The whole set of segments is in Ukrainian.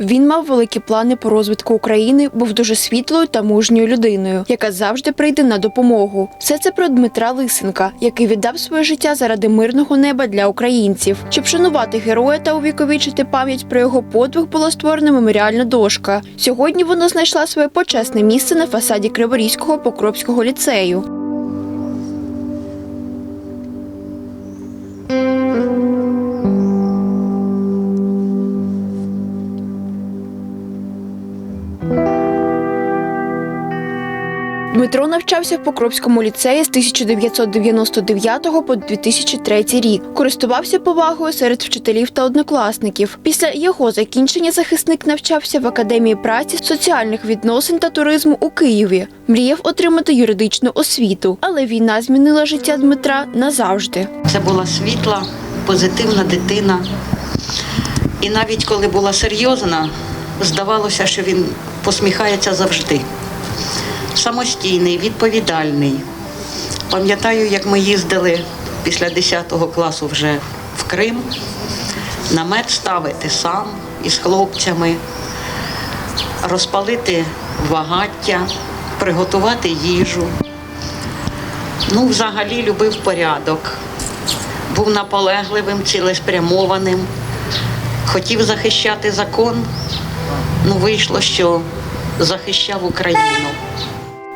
Він мав великі плани по розвитку України, був дуже світлою та мужньою людиною, яка завжди прийде на допомогу. Все це про Дмитра Лисенка, який віддав своє життя заради мирного неба для українців. Щоб шанувати героя та увіковічити пам'ять про його подвиг, була створена меморіальна дошка. Сьогодні вона знайшла своє почесне місце на фасаді Криворізького Покропського ліцею. Дмитро навчався в Покровському ліцеї з 1999 по 2003 рік. Користувався повагою серед вчителів та однокласників. Після його закінчення захисник навчався в Академії праці, соціальних відносин та туризму у Києві. Мріяв отримати юридичну освіту, але війна змінила життя Дмитра назавжди. Це була світла, позитивна дитина. І навіть коли була серйозна, здавалося, що він посміхається завжди. Самостійний, відповідальний. Пам'ятаю, як ми їздили після 10 класу вже в Крим, намет ставити сам із хлопцями, розпалити багаття, приготувати їжу. Ну, взагалі любив порядок був наполегливим, цілеспрямованим, хотів захищати закон. Ну, вийшло, що захищав Україну.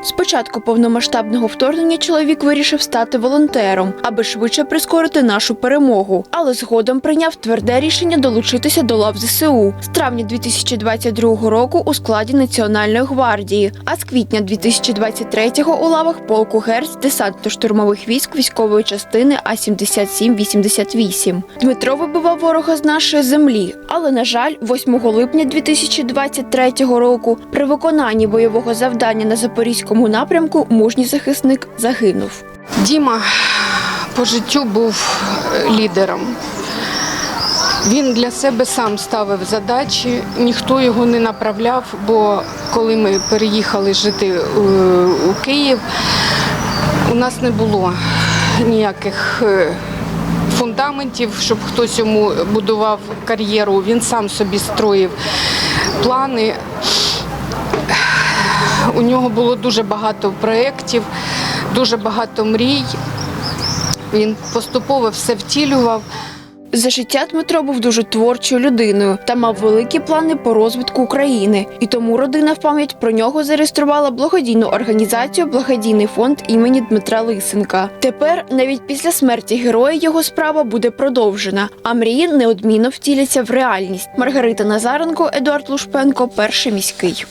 З початку повномасштабного вторгнення чоловік вирішив стати волонтером, аби швидше прискорити нашу перемогу. Але згодом прийняв тверде рішення долучитися до лав ЗСУ з травня 2022 року у складі Національної гвардії, а з квітня 2023-го у лавах полку Герц десантно-штурмових військ військової частини А 7788 Дмитро вибивав ворога з нашої землі, але на жаль, 8 липня 2023 року при виконанні бойового завдання на запорізькому напрямку мужній захисник загинув. Діма по життю був е, лідером. Він для себе сам ставив задачі, ніхто його не направляв, бо коли ми переїхали жити е, у Київ, у нас не було ніяких е, фундаментів, щоб хтось йому будував кар'єру. Він сам собі строїв плани. У нього було дуже багато проєктів, дуже багато мрій. Він поступово все втілював. За життя Дмитро був дуже творчою людиною та мав великі плани по розвитку України. І тому родина в пам'ять про нього зареєструвала благодійну організацію Благодійний фонд імені Дмитра Лисенка. Тепер, навіть після смерті героя, його справа буде продовжена, а мрії неодмінно втіляться в реальність. Маргарита Назаренко, Едуард Лушпенко, перший міський.